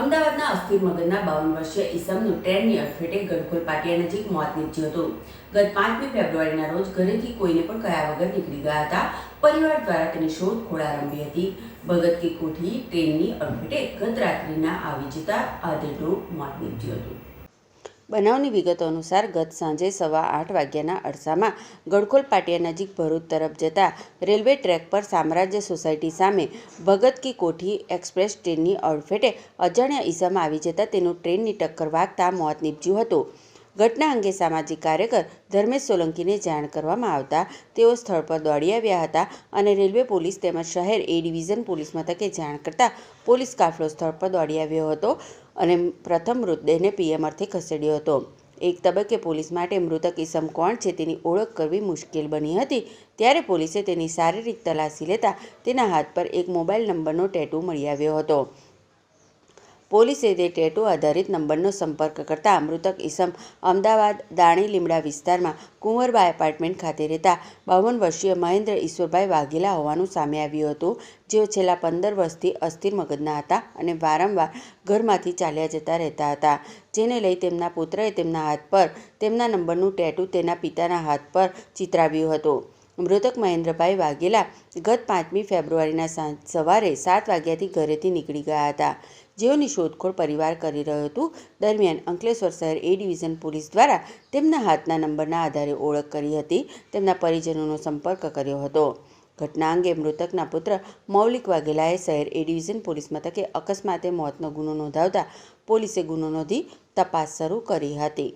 અમદાવાદના અસ્થિર મગજના બાવન વર્ષીય ઈસમનું ટ્રેનની અડફેટે ગડખોલ પાટિયા નજીક મોત નીપજ્યું હતું. ગત પાંચમી ફેબ્રુઆરીના રોજ ઘરેથી કોઈને પણ કયા વગર નીકળી ગયા હતા. પરિવાર દ્વારા તેની શોધખોળ આરંભી હતી. ભગત કી કોઠી ટ્રેનની અડફેટે ગત રાત્રિના આવી જતા આધેડનું મોત નીપજ્યું હતું. બનાવની વિગતો અનુસાર ગત સાંજે સવા આઠ વાગ્યાના અરસામાં ગડખોલ પાટિયા નજીક ભરૂચ તરફ જતા રેલવે ટ્રેક પર સામ્રાજ્ય સોસાયટી સામે ભગત કી કોઠી એક્સપ્રેસ ટ્રેનની અડફેટે અજાણ્યા ઈસામાં આવી જતા તેનું ટ્રેનની ટક્કર વાગતા મોત નીપજ્યું હતું. ઘટના અંગે સામાજિક કાર્યકર ધર્મેશ સોલંકીને જાણ કરવામાં આવતા તેઓ સ્થળ પર દોડી આવ્યા હતા અને રેલવે પોલીસ તેમજ શહેર એ ડિવિઝન પોલીસ મથકે જાણ કરતા પોલીસ કાફલો સ્થળ પર દોડી આવ્યો હતો. અને પ્રથમ મૃતદેહને પીએમ અર્થે ખસેડ્યો હતો. એક તબક્કે પોલીસ માટે મૃતક ઇસમ કોણ છે તેની ઓળખ કરવી મુશ્કેલ બની હતી. ત્યારે પોલીસે તેની શારીરિક તલાશી લેતા તેના હાથ પર એક મોબાઈલ નંબરનો ટેટુ મળી આવ્યો હતો. પોલીસે તે ટેટુ આધારિત નંબરનો સંપર્ક કરતા મૃતક ઈસમ અમદાવાદ દાણી લીમડા વિસ્તારમાં કુંવરબાઈ એપાર્ટમેન્ટ ખાતે રહેતા બાવન વર્ષીય મહેન્દ્ર ઈશ્વરભાઈ વાઘેલા હોવાનું સામે આવ્યું હતું, જેઓ છેલ્લા પંદર વર્ષથી અસ્થિર મગજના હતા અને વારંવાર ઘરમાંથી ચાલ્યા જતા રહેતા હતા. જેને લઈ તેમના પુત્રએ તેમના હાથ પર તેમના નંબરનું ટેટુ તેના પિતાના હાથ પર ચિતરાવ્યું હતું. મૃતક મહેન્દ્રભાઈ વાઘેલા ગત પાંચમી ફેબ્રુઆરીના સાંજ સવારે સાત વાગ્યાથી ઘરેથી નીકળી ગયા હતા. જેઓની શોધખોળ પરિવાર કરી રહ્યો હતું. દરમિયાન અંકલેશ્વર શહેર એ ડિવિઝન પોલીસ દ્વારા તેમના હાથના નંબરના આધારે ઓળખ કરી હતી. તેમના પરિજનોનો સંપર્ક કર્યો હતો. ઘટના અંગે મૃતકના પુત્ર મૌલિક વાઘેલાએ શહેર એ ડિવિઝન પોલીસ મથકે અકસ્માતે મોતનો ગુનો નોંધાવતા પોલીસે ગુનો નોંધી તપાસ શરૂ કરી હતી.